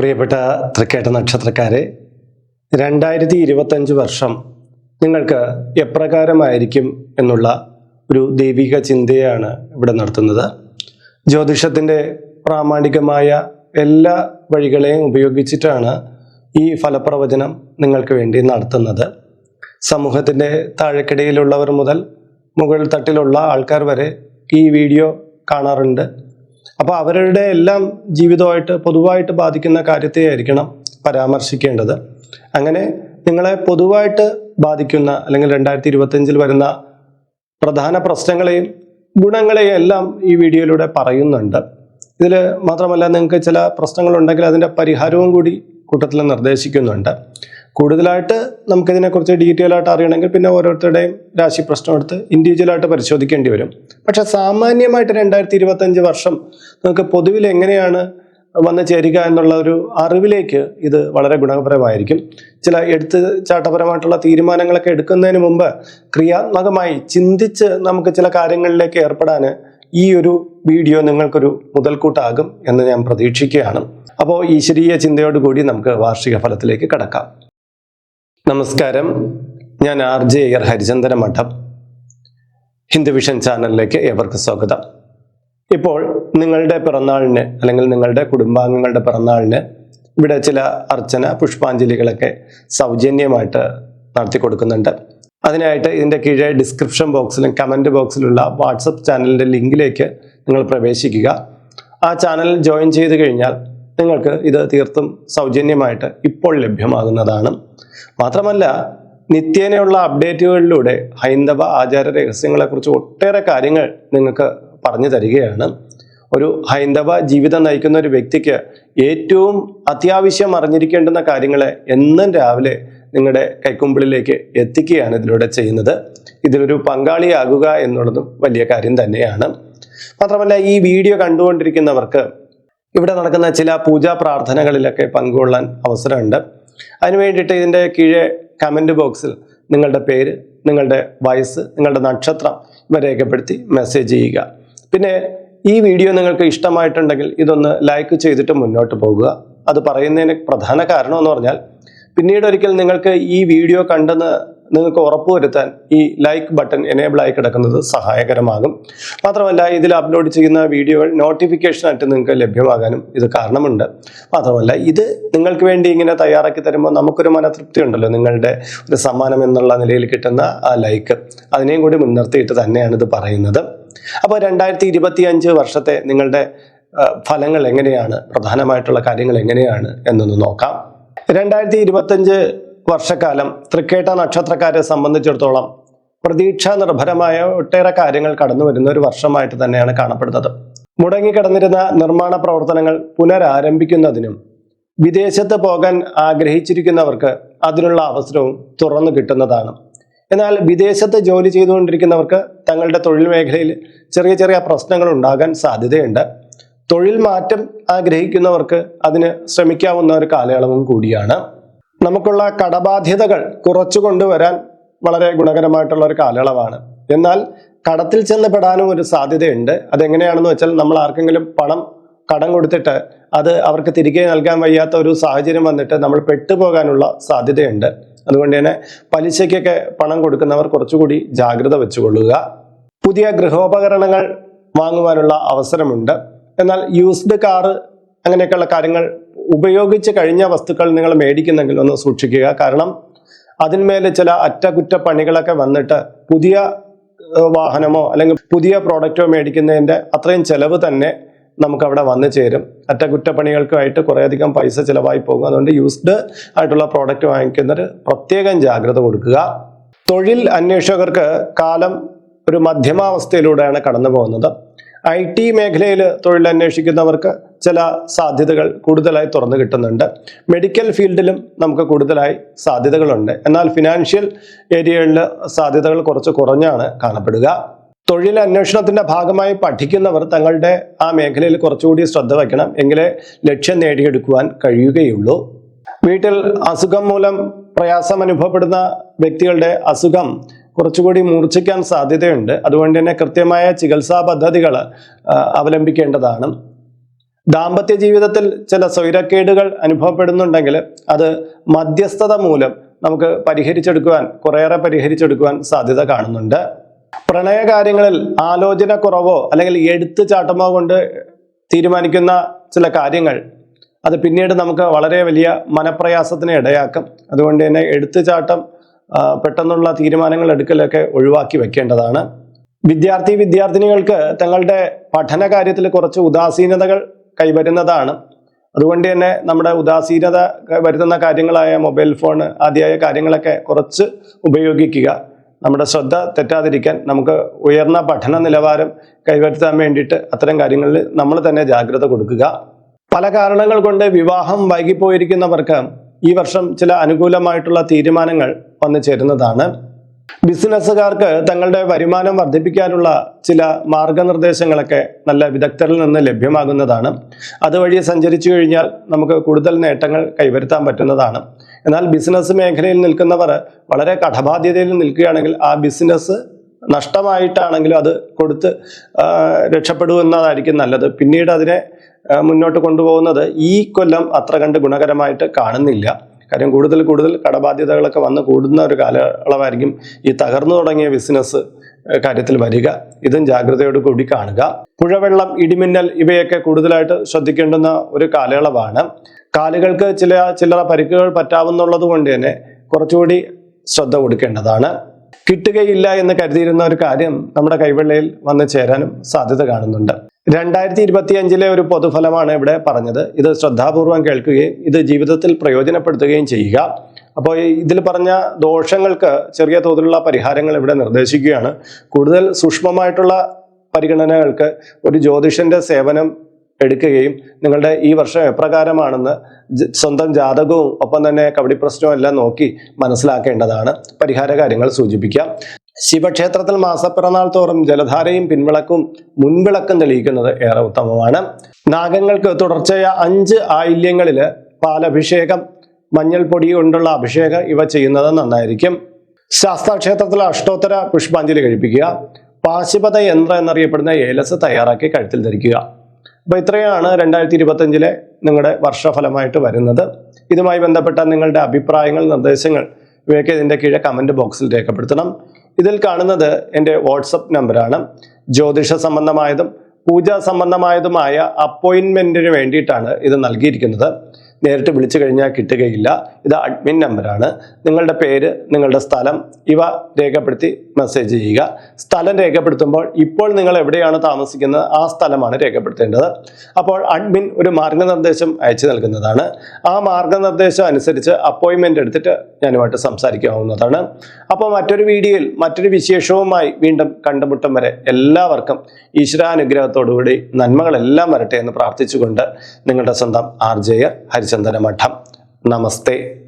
പ്രിയപ്പെട്ട തൃക്കേട്ട നക്ഷത്രക്കാരെ രണ്ടായിരത്തി ഇരുപത്തഞ്ച് വർഷം നിങ്ങൾക്ക് എപ്രകാരമായിരിക്കും എന്നുള്ള ഒരു ദൈവിക ചിന്തയാണ് ഇവിടെ നടത്തുന്നത്. ജ്യോതിഷത്തിന്റെ പ്രാമാണികമായ എല്ലാ വഴികളെയും ഉപയോഗിച്ചിട്ടാണ് ഈ ഫലപ്രവചനം നിങ്ങൾക്ക് വേണ്ടി നടത്തുന്നത്. സമൂഹത്തിന്റെ താഴെക്കിടയിലുള്ളവർ മുതൽ മുകൾ തട്ടിലുള്ള ആൾക്കാർ വരെ ഈ വീഡിയോ കാണാറുണ്ട്. അപ്പോൾ അവരുടെ എല്ലാം ജീവിതമായിട്ട് പൊതുവായിട്ട് ബാധിക്കുന്ന കാര്യത്തെ ആയിരിക്കണം പരാമർശിക്കേണ്ടത്. അങ്ങനെ നിങ്ങളെ പൊതുവായിട്ട് ബാധിക്കുന്ന അല്ലെങ്കിൽ രണ്ടായിരത്തി ഇരുപത്തഞ്ചിൽ വരുന്ന പ്രധാന പ്രശ്നങ്ങളെയും ഗുണങ്ങളെയും എല്ലാം ഈ വീഡിയോയിലൂടെ പറയുന്നുണ്ട്. ഇതിൽ മാത്രമല്ല നിങ്ങൾക്ക് ചില പ്രശ്നങ്ങളുണ്ടെങ്കിൽ അതിന്റെ പരിഹാരവും കൂടി കൂട്ടത്തിൽ നിർദ്ദേശിക്കുന്നുണ്ട്. കൂടുതലായിട്ട് നമുക്കിതിനെക്കുറിച്ച് ഡീറ്റെയിൽ ആയിട്ട് അറിയണമെങ്കിൽ പിന്നെ ഓരോരുത്തരുടെയും രാശി പ്രശ്നം എടുത്ത് ഇൻഡിവിജ്വലായിട്ട് പരിശോധിക്കേണ്ടി വരും. പക്ഷെ സാമാന്യമായിട്ട് രണ്ടായിരത്തി ഇരുപത്തഞ്ച് വർഷം നമുക്ക് പൊതുവിൽ എങ്ങനെയാണ് വന്നു ചേരുക എന്നുള്ള ഒരു അറിവിലേക്ക് ഇത് വളരെ ഗുണപരമായിരിക്കും ചില എടുത്ത് ചാട്ടപരമായിട്ടുള്ള തീരുമാനങ്ങളൊക്കെ എടുക്കുന്നതിന് മുമ്പ് ക്രിയാത്മകമായി ചിന്തിച്ച് നമുക്ക് ചില കാര്യങ്ങളിലേക്ക് ഏർപ്പെടാൻ ഈ ഒരു വീഡിയോ നിങ്ങൾക്കൊരു മുതൽക്കൂട്ടാകും എന്ന് ഞാൻ പ്രതീക്ഷിക്കുകയാണ്. അപ്പോൾ ഈശ്വരീയ ചിന്തയോടുകൂടി നമുക്ക് വാർഷിക ഫലത്തിലേക്ക് കടക്കാം. നമസ്കാരം. ഞാൻ ആർ ജെ അയ്യർ ഹരിചന്ദന മഠം ഹിന്ദു വിഷൻ ചാനലിലേക്ക് ഏവർക്കും സ്വാഗതം. ഇപ്പോൾ നിങ്ങളുടെ പിറന്നാളിന് അല്ലെങ്കിൽ നിങ്ങളുടെ കുടുംബാംഗങ്ങളുടെ പിറന്നാളിന് ഇവിടെ ചില അർച്ചന പുഷ്പാഞ്ജലികളൊക്കെ സൗജന്യമായിട്ട് നടത്തി കൊടുക്കുന്നുണ്ട് അതിനായിട്ട് ഇതിന്റെ കീഴെ ഡിസ്ക്രിപ്ഷൻ ബോക്സിലും കമന്റ് ബോക്സിലുള്ള വാട്സപ്പ് ചാനലിന്റെ ലിങ്കിലേക്ക് നിങ്ങൾ പ്രവേശിക്കുക. ആ ചാനൽ ജോയിൻ ചെയ്ത് കഴിഞ്ഞാൽ നിങ്ങൾക്ക് ഇത് തീർത്തും സൗജന്യമായിട്ട് ഇപ്പോൾ ലഭ്യമാകുന്നതാണ്. മാത്രമല്ല നിത്യേനയുള്ള അപ്ഡേറ്റുകളിലൂടെ ഹൈന്ദവ ആചാര രഹസ്യങ്ങളെക്കുറിച്ച് ഒട്ടേറെ കാര്യങ്ങൾ നിങ്ങൾക്ക് പറഞ്ഞു തരികയാണ്. ഒരു ഹൈന്ദവ ജീവിതം നയിക്കുന്ന ഒരു വ്യക്തിക്ക് ഏറ്റവും അത്യാവശ്യം അറിഞ്ഞിരിക്കേണ്ടുന്ന കാര്യങ്ങളെ എന്നും രാവിലെ നിങ്ങളുടെ കൈക്കുമ്പിളിലേക്ക് എത്തിക്കുകയാണ് ഇതിലൂടെ ചെയ്യുന്നത്. ഇതിലൊരു പങ്കാളിയാകുക എന്നുള്ളതും വലിയ കാര്യം തന്നെയാണ്. മാത്രമല്ല ഈ വീഡിയോ കണ്ടുകൊണ്ടിരിക്കുന്നവർക്ക് ഇവിടെ നടക്കുന്ന ചില പൂജാ പ്രാർത്ഥനകളിലൊക്കെ പങ്കുകൊള്ളാൻ അവസരമുണ്ട്. അതിനു വേണ്ടിയിട്ട് ഇതിന്റെ കീഴെ കമന്റ് ബോക്സിൽ നിങ്ങളുടെ പേര് നിങ്ങളുടെ വയസ്സ് നിങ്ങളുടെ നക്ഷത്രം ഇവ രേഖപ്പെടുത്തി മെസ്സേജ് ചെയ്യുക. പിന്നെ ഈ വീഡിയോ നിങ്ങൾക്ക് ഇഷ്ടമായിട്ടുണ്ടെങ്കിൽ ഇതൊന്ന് ലൈക്ക് ചെയ്തിട്ട് മുന്നോട്ട് പോകുക. അത് പറയുന്നതിന് പ്രധാന കാരണം എന്ന് പറഞ്ഞാൽ പിന്നീട് ഒരിക്കൽ നിങ്ങൾക്ക് ഈ വീഡിയോ കണ്ടെന്ന് നിങ്ങൾക്ക് ഉറപ്പുവരുത്താൻ ഈ ലൈക്ക് ബട്ടൺ എനേബിൾ ആയി കിടക്കുന്നത് സഹായകരമാകും. മാത്രമല്ല ഇതിൽ അപ്ലോഡ് ചെയ്യുന്ന വീഡിയോകൾ നോട്ടിഫിക്കേഷനായിട്ട് നിങ്ങൾക്ക് ലഭ്യമാകാനും ഇത് കാരണമുണ്ട്. മാത്രമല്ല ഇത് നിങ്ങൾക്ക് വേണ്ടി ഇങ്ങനെ തയ്യാറാക്കി തരുമ്പോൾ നമുക്കൊരു മനതൃപ്തി ഉണ്ടല്ലോ. നിങ്ങളുടെ ഒരു സമ്മാനം എന്നുള്ള നിലയിൽ കിട്ടുന്ന ആ ലൈക്ക് അതിനെയും കൂടി മുൻനിർത്തിയിട്ട് തന്നെയാണ് ഇത് പറയുന്നത്. അപ്പോൾ രണ്ടായിരത്തി ഇരുപത്തി അഞ്ച് വർഷത്തെ നിങ്ങളുടെ ഫലങ്ങൾ എങ്ങനെയാണ്? പ്രധാനമായിട്ടുള്ള കാര്യങ്ങൾ എങ്ങനെയാണ്? എന്നൊന്ന് നോക്കാം. രണ്ടായിരത്തി ഇരുപത്തഞ്ച് വർഷക്കാലം തൃക്കേട്ട നക്ഷത്രക്കാരെ സംബന്ധിച്ചിടത്തോളം പ്രതീക്ഷാ നിർഭരമായ ഒട്ടേറെ കാര്യങ്ങൾ കടന്നു വരുന്ന ഒരു വർഷമായിട്ട് തന്നെയാണ് കാണപ്പെടുന്നത്. മുടങ്ങിക്കിടന്നിരുന്ന നിർമ്മാണ പ്രവർത്തനങ്ങൾ പുനരാരംഭിക്കുന്നതിനും വിദേശത്ത് പോകാൻ ആഗ്രഹിച്ചിരിക്കുന്നവർക്ക് അതിനുള്ള അവസരവും തുറന്നു കിട്ടുന്നതാണ്. എന്നാൽ വിദേശത്ത് ജോലി ചെയ്തുകൊണ്ടിരിക്കുന്നവർക്ക് തങ്ങളുടെ തൊഴിൽ മേഖലയിൽ ചെറിയ ചെറിയ പ്രശ്നങ്ങൾ ഉണ്ടാകാൻ സാധ്യതയുണ്ട്. തൊഴിൽ മാറ്റം ആഗ്രഹിക്കുന്നവർക്ക് അതിന് ശ്രമിക്കാവുന്ന ഒരു കാലയളവും കൂടിയാണ്. നമുക്കുള്ള കടബാധ്യതകൾ കുറച്ചു കൊണ്ടുവരാൻ വളരെ ഗുണകരമായിട്ടുള്ള ഒരു കാലയളവാണ്. എന്നാൽ കടത്തിൽ ചെന്ന് പെടാനും ഒരു സാധ്യതയുണ്ട്. അതെങ്ങനെയാണെന്ന് വെച്ചാൽ നമ്മൾ ആർക്കെങ്കിലും പണം കടം കൊടുത്തിട്ട് അത് അവർക്ക് തിരികെ നൽകാൻ വയ്യാത്ത ഒരു സാഹചര്യം വന്നിട്ട് നമ്മൾ പെട്ടുപോകാനുള്ള സാധ്യതയുണ്ട്. അതുകൊണ്ട് തന്നെ പലിശയ്ക്കൊക്കെ പണം കൊടുക്കുന്നവർ കുറച്ചുകൂടി ജാഗ്രത വെച്ചുകൊള്ളുക. പുതിയ ഗൃഹോപകരണങ്ങൾ വാങ്ങുവാനുള്ള അവസരമുണ്ട്. എന്നാൽ യൂസ്ഡ് കാറ് അങ്ങനെയൊക്കെയുള്ള കാര്യങ്ങൾ ഉപയോഗിച്ച് കഴിഞ്ഞ വസ്തുക്കൾ നിങ്ങൾ മേടിക്കുന്നെങ്കിൽ ഒന്ന് സൂക്ഷിക്കുക. കാരണം അതിന്മേൽ ചില അറ്റകുറ്റപ്പണികളൊക്കെ വന്നിട്ട് പുതിയ വാഹനമോ അല്ലെങ്കിൽ പുതിയ പ്രോഡക്റ്റോ മേടിക്കുന്നതിന്റെ അത്രയും ചിലവ് തന്നെ നമുക്ക് അവിടെ വന്നു ചേരും. അറ്റകുറ്റപ്പണികൾക്കുമായിട്ട് കുറേയധികം പൈസ ചിലവായി പോകും. അതുകൊണ്ട് യൂസ്ഡ് ആയിട്ടുള്ള പ്രോഡക്റ്റ് വാങ്ങിക്കുന്നവർ പ്രത്യേകം ജാഗ്രത കൊടുക്കുക. തൊഴിൽ അന്വേഷകർക്ക് കാലം ഒരു മധ്യമാവസ്ഥയിലൂടെയാണ് കടന്നു പോകുന്നത് ഐ ടി മേഖലയിൽ തൊഴിൽ അന്വേഷിക്കുന്നവർക്ക് ചില സാധ്യതകൾ കൂടുതലായി തുറന്നു കിട്ടുന്നുണ്ട്. മെഡിക്കൽ ഫീൽഡിലും നമുക്ക് കൂടുതലായി സാധ്യതകളുണ്ട്. എന്നാൽ ഫിനാൻഷ്യൽ ഏരിയകളിൽ സാധ്യതകൾ കുറച്ച് കുറഞ്ഞാണ് കാണപ്പെടുക. തൊഴിൽ അന്വേഷണത്തിന്റെ ഭാഗമായി പഠിക്കുന്നവർ തങ്ങളുടെ ആ മേഖലയിൽ കുറച്ചുകൂടി ശ്രദ്ധ വയ്ക്കണം. എങ്കിലേ ലക്ഷ്യം നേടിയെടുക്കുവാൻ കഴിയുകയുള്ളൂ. വീട്ടിൽ അസുഖം മൂലം പ്രയാസം അനുഭവപ്പെടുന്ന വ്യക്തികളുടെ അസുഖം കുറച്ചുകൂടി മൂർച്ഛിക്കാൻ സാധ്യതയുണ്ട്. അതുകൊണ്ട് തന്നെ കൃത്യമായ ചികിത്സാ പദ്ധതികൾ അവലംബിക്കേണ്ടതാണ്. ദാമ്പത്യ ജീവിതത്തിൽ ചില സ്വൈരക്കേടുകൾ അനുഭവപ്പെടുന്നുണ്ടെങ്കിൽ അത് മധ്യസ്ഥത മൂലം നമുക്ക് പരിഹരിച്ചെടുക്കുവാൻ കുറേയേറെ പരിഹരിച്ചെടുക്കുവാൻ സാധ്യത കാണുന്നുണ്ട്. പ്രണയകാര്യങ്ങളിൽ ആലോചന കുറവോ അല്ലെങ്കിൽ എടുത്തു ചാട്ടമോ കൊണ്ട് തീരുമാനിക്കുന്ന ചില കാര്യങ്ങൾ അത് പിന്നീട് നമുക്ക് വളരെ വലിയ മനപ്രയാസത്തിന് ഇടയാക്കും. അതുകൊണ്ട് തന്നെ എടുത്തുചാട്ടം പെട്ടെന്നുള്ള തീരുമാനങ്ങൾ എടുക്കലൊക്കെ ഒഴിവാക്കി വെക്കേണ്ടതാണ്. വിദ്യാർത്ഥി വിദ്യാർത്ഥിനികൾക്ക് തങ്ങളുടെ പഠന കാര്യത്തിൽ കുറച്ച് ഉദാസീനതകൾ കൈവരുന്നതാണ്. അതുകൊണ്ട് തന്നെ നമ്മുടെ ഉദാസീനത വരുത്തുന്ന കാര്യങ്ങളായ മൊബൈൽ ഫോൺ ആദ്യമായ കാര്യങ്ങളൊക്കെ കുറച്ച് ഉപയോഗിക്കുക. നമ്മുടെ ശ്രദ്ധ തെറ്റാതിരിക്കാൻ നമുക്ക് ഉയർന്ന പഠന നിലവാരം കൈവരുത്താൻ വേണ്ടിയിട്ട് അത്തരം കാര്യങ്ങളിൽ നമ്മൾ തന്നെ ജാഗ്രത കൊടുക്കുക. പല കാരണങ്ങൾ കൊണ്ട് വിവാഹം വൈകിപ്പോയിരിക്കുന്നവർക്ക് ഈ വർഷം ചില അനുകൂലമായിട്ടുള്ള തീരുമാനങ്ങൾ വന്നു ചേരുന്നതാണ്. ബിസിനസ്സുകാർക്ക് തങ്ങളുടെ വരുമാനം വർദ്ധിപ്പിക്കാനുള്ള ചില മാർഗനിർദ്ദേശങ്ങളൊക്കെ നല്ല വിദഗ്ധരിൽ നിന്ന് ലഭ്യമാകുന്നതാണ്. അതുവഴി സഞ്ചരിച്ചു കഴിഞ്ഞാൽ നമുക്ക് കൂടുതൽ നേട്ടങ്ങൾ കൈവരുത്താൻ പറ്റുന്നതാണ്. എന്നാൽ ബിസിനസ് മേഖലയിൽ നിൽക്കുന്നവർ വളരെ കടബാധ്യതയിൽ നിൽക്കുകയാണെങ്കിൽ ആ ബിസിനസ് നഷ്ടമായിട്ടാണെങ്കിലും അത് കൊടുത്ത് രക്ഷപ്പെടുമെന്നതായിരിക്കും നല്ലത്. പിന്നീട് അതിനെ മുന്നോട്ട് കൊണ്ടുപോകുന്നത് ഈ കൊല്ലം അത്ര കണ്ട് ഗുണകരമായിട്ട് കാണുന്നില്ല. കാര്യം കൂടുതൽ കൂടുതൽ കടബാധ്യതകളൊക്കെ വന്ന് കൂടുന്ന ഒരു കാലയളവായിരിക്കും ഈ തകർന്നു തുടങ്ങിയ ബിസിനസ് കാര്യത്തിൽ വരിക. ഇതും ജാഗ്രതയോട് കൂടി കാണുക. പുഴവെള്ളം ഇടിമിന്നൽ ഇവയൊക്കെ കൂടുതലായിട്ട് ശ്രദ്ധിക്കേണ്ടുന്ന ഒരു കാലയളവാണ്. കാലുകൾക്ക് ചില ചില്ലറ പരിക്കുകൾ പറ്റാവുന്നുള്ളത് കൊണ്ട് തന്നെ കുറച്ചുകൂടി ശ്രദ്ധ കൊടുക്കേണ്ടതാണ്. കിട്ടുകയില്ല എന്ന് കരുതിയിരുന്ന ഒരു കാര്യം നമ്മുടെ കൈവെള്ളയിൽ വന്ന് ചേരാനും സാധ്യത കാണുന്നുണ്ട്. രണ്ടായിരത്തി ഇരുപത്തി അഞ്ചിലെ ഒരു പൊതുഫലമാണ് ഇവിടെ പറഞ്ഞത്. ഇത് ശ്രദ്ധാപൂർവം കേൾക്കുകയും ഇത് ജീവിതത്തിൽ പ്രയോജനപ്പെടുത്തുകയും ചെയ്യുക. അപ്പോൾ ഇതിൽ പറഞ്ഞ ദോഷങ്ങൾക്ക് ചെറിയ തോതിലുള്ള പരിഹാരങ്ങൾ ഇവിടെ നിർദ്ദേശിക്കുകയാണ്. കൂടുതൽ സൂക്ഷ്മമായിട്ടുള്ള പരിഗണനകൾക്ക് ഒരു ജ്യോതിഷന്റെ സേവനം എടുക്കുകയും നിങ്ങളുടെ ഈ വർഷം എപ്രകാരമാണെന്ന് സ്വന്തം ജാതകവും ഒപ്പം തന്നെ കബഡി പ്രശ്നവും എല്ലാം നോക്കി മനസ്സിലാക്കേണ്ടതാണ്. പരിഹാര കാര്യങ്ങൾ സൂചിപ്പിക്കാം. ശിവക്ഷേത്രത്തിൽ മാസപ്പിറന്നാൾ തോറും ജലധാരയും പിൻവിളക്കും മുൻവിളക്കും തെളിയിക്കുന്നത് ഏറെ ഉത്തമമാണ്. നാഗങ്ങൾക്ക് തുടർച്ചയായ അഞ്ച് ആയില്യങ്ങളിൽ പാലഭിഷേകം മഞ്ഞൾപ്പൊടി കൊണ്ടുള്ള അഭിഷേകം ഇവ ചെയ്യുന്നത് നന്നായിരിക്കും. ശാസ്താക്ഷേത്രത്തിൽ അഷ്ടോത്തര പുഷ്പാഞ്ജലി കഴിപ്പിക്കുക പാശുപത യന്ത്രം എന്നറിയപ്പെടുന്ന ഏലസ് തയ്യാറാക്കി കഴുത്തിൽ ധരിക്കുക. അപ്പോൾ ഇത്രയാണ് രണ്ടായിരത്തി ഇരുപത്തഞ്ചിലെ നിങ്ങളുടെ വർഷഫലമായിട്ട് വരുന്നത്. ഇതുമായി ബന്ധപ്പെട്ട നിങ്ങളുടെ അഭിപ്രായങ്ങൾ നിർദ്ദേശങ്ങൾ ഇവയൊക്കെ ഇതിന്റെ കീഴെ കമന്റ് ബോക്സിൽ രേഖപ്പെടുത്തണം. ഇതിൽ കാണുന്നത് എന്റെ വാട്സപ്പ് നമ്പറാണ്. ജ്യോതിഷ സംബന്ധമായതും പൂജാ സംബന്ധമായതുമായ അപ്പോയിൻമെന്റിന് വേണ്ടിയിട്ടാണ് ഇത് നൽകിയിരിക്കുന്നത്. നേരിട്ട് വിളിച്ചു കഴിഞ്ഞാൽ കിട്ടുകയില്ല. ഇത് അഡ്മിൻ നമ്പറാണ് നിങ്ങളുടെ പേര് നിങ്ങളുടെ സ്ഥലം ഇവ രേഖപ്പെടുത്തി മെസ്സേജ് ചെയ്യുക. സ്ഥലം രേഖപ്പെടുത്തുമ്പോൾ ഇപ്പോൾ നിങ്ങൾ എവിടെയാണ് താമസിക്കുന്നത്? ആ സ്ഥലമാണ് രേഖപ്പെടുത്തേണ്ടത്. അപ്പോൾ അഡ്മിൻ ഒരു മാർഗനിർദ്ദേശം അയച്ചു നൽകുന്നതാണ്. ആ മാർഗനിർദ്ദേശം അനുസരിച്ച് അപ്പോയിൻമെന്റ് എടുത്തിട്ട് ഞാനുമായിട്ട് സംസാരിക്കാവുന്നതാണ്. അപ്പോൾ മറ്റൊരു വീഡിയോയിൽ മറ്റൊരു വിശേഷവുമായി വീണ്ടും കണ്ടുമുട്ടം വരെ എല്ലാവർക്കും ഈശ്വരാനുഗ്രഹത്തോടുകൂടി നന്മകളെല്ലാം വരട്ടെ എന്ന് പ്രാർത്ഥിച്ചുകൊണ്ട് നിങ്ങളുടെ സ്വന്തം ആർ ജെ മഠം നമസ്തേ.